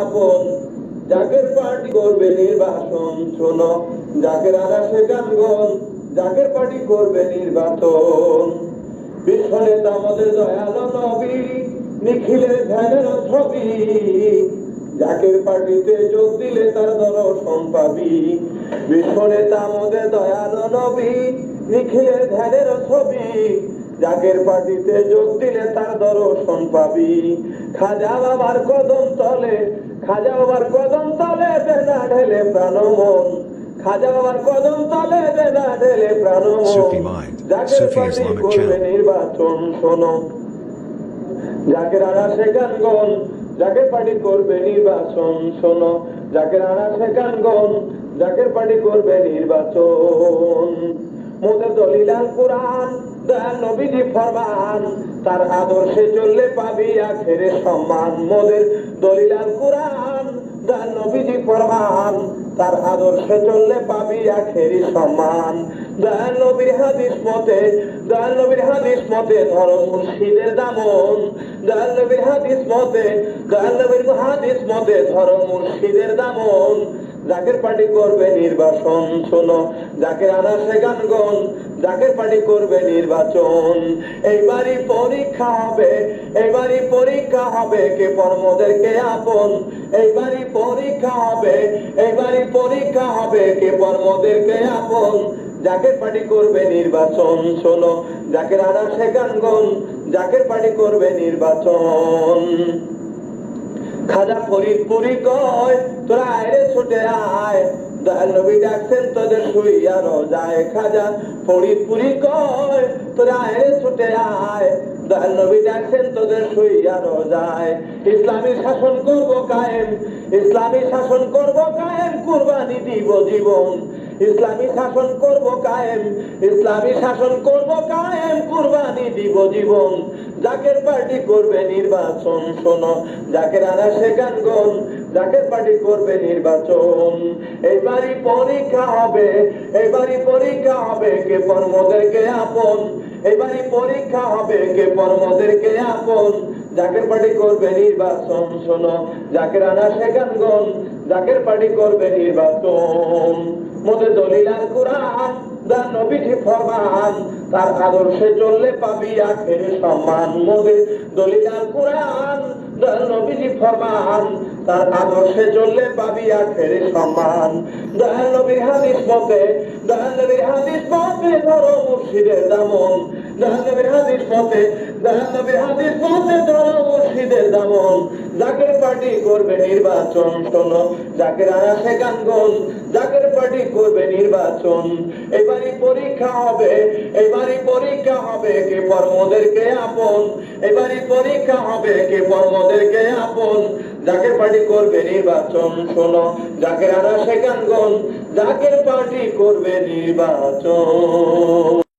আপন জাকের পার্টি করবে নির্বাচন, শোনো জাকের আনাসে গানগন জাকের পার্টি করবে নির্বাচন। নেতা আমাদের দয়ালো নবী, নিখিলের ধ্যানের ছবি। জাকের পার্টিতে যোগ দিলে তার দর্শন পাবি বিশ্ব নেতা আমাদের দয়ালো নবী, নিখিলের ধ্যানের ছবি। জাকের পার্টিতে যোগ দিলে তার দর্শন পাবি। খাজা বাবার কদম তলে খাজা বাবার কদম তলে দেনা ঢেলে প্রাণ মন। খাজা বাবার কদম তলে দেনা ঢেলে প্রাণ মন। Sufi জাকের Sufi করবে নির্বাচন শোনো। জাকের আনাসে গানগন জাকের পার্টি করবে নির্বাচন শোনো। জাকের জাকের পার্টি করবে নির্বাচন। মোদের দলিলাল কোরআন, দয়াল নবীজি ফরমান, তার আদর্শে চললে পাবি আখেরে সম্মান। মোদের দলিলাল কোরআন, দয়াল নবীজি ফরমান, তার আদর্শে চললে পাবি আখেরি সম্মান। দয়াল নবীর হাদিস মতে, দয়াল নবীর হাদিস মতে ধরো মুর্শিদের দামন। দয়াল নবীর হাদিস মতে, দয়াল নবীর হাদিস মতে ধরো মুর্শিদের দামন। জাকের পার্টি করবে নির্বাচন, শোনো। জাকের আনাসে গানগন জাকের পার্টি করবে নির্বাচন। এইবারই পরীক্ষা হবে, এইবারই পরীক্ষা হবে কে পরমদেরকে আপন। এইবারই পরীক্ষা হবে, এইবারই পরীক্ষা হবে কে পরমদেরকে আপন। জাকের পার্টি করবে নির্বাচন, শোনো। জাকের আনাসে গানগন জাকের পার্টি করবে নির্বাচন। খাজা ফরিদপুরি কয়, তোরা আয়রে ছুটে আয়। নবী ডাকছেন, তোদের খাজা কয়, তোরা আয়রে ছুটে আয়। নবী ডাকছেন, তোদের ইসলামী শাসন করব কায়েম, ইসলামী শাসন করব কায়েম, কুরবানি দিব জীবন। ইসলামী শাসন করব কায়েম, ইসলামী শাসন করব কায়েম, কুরবানি দিব জীবন। জাকের পার্টি করবে নির্বাচন, শোনো। জাকের আনাসে গানগন জাকের পার্টি করবে নির্বাচন। এইবারই পরীক্ষা হবে এইবারই পরীক্ষা হবে কে পরমদেরকে আপন। এবারই পরীক্ষা হবে কে পরমদেরকে আপন। জাকের পার্টি করবে নির্বাচন, শোনো। জাকের আনাসে গানগন জাকের পার্টি করবে নির্বাচন। মোদের দলিলার কোরআন। তার আদর্শে চললে পাবি আখের সম্মান দলিলার কোরআন নবীজি ফরমান তার আদর্শে চললে পাবি আখের সম্মান। হাদিস মতে হাদিস মতে ধরো দামন। দয়াল নবীর হাদিস মতে দয়াল নবীর হাদিস মতে ধরো দামন। জাকের পার্টি করবে নির্বাচন, শোনো, জাকের আনাসে গানগন জাকের পার্টি করবে নির্বাচন। এবারই পরীক্ষা হবে, এবারই পরীক্ষা হবে কে পরমদেরকে আপন, এবারই পরীক্ষা হবে কে পরমদেরকে আপন। যাকে পার্টি করবে নির্বাচন, শোনো যাকে আনাসে গানগন যাকে পার্টি করবে নির্বাচন।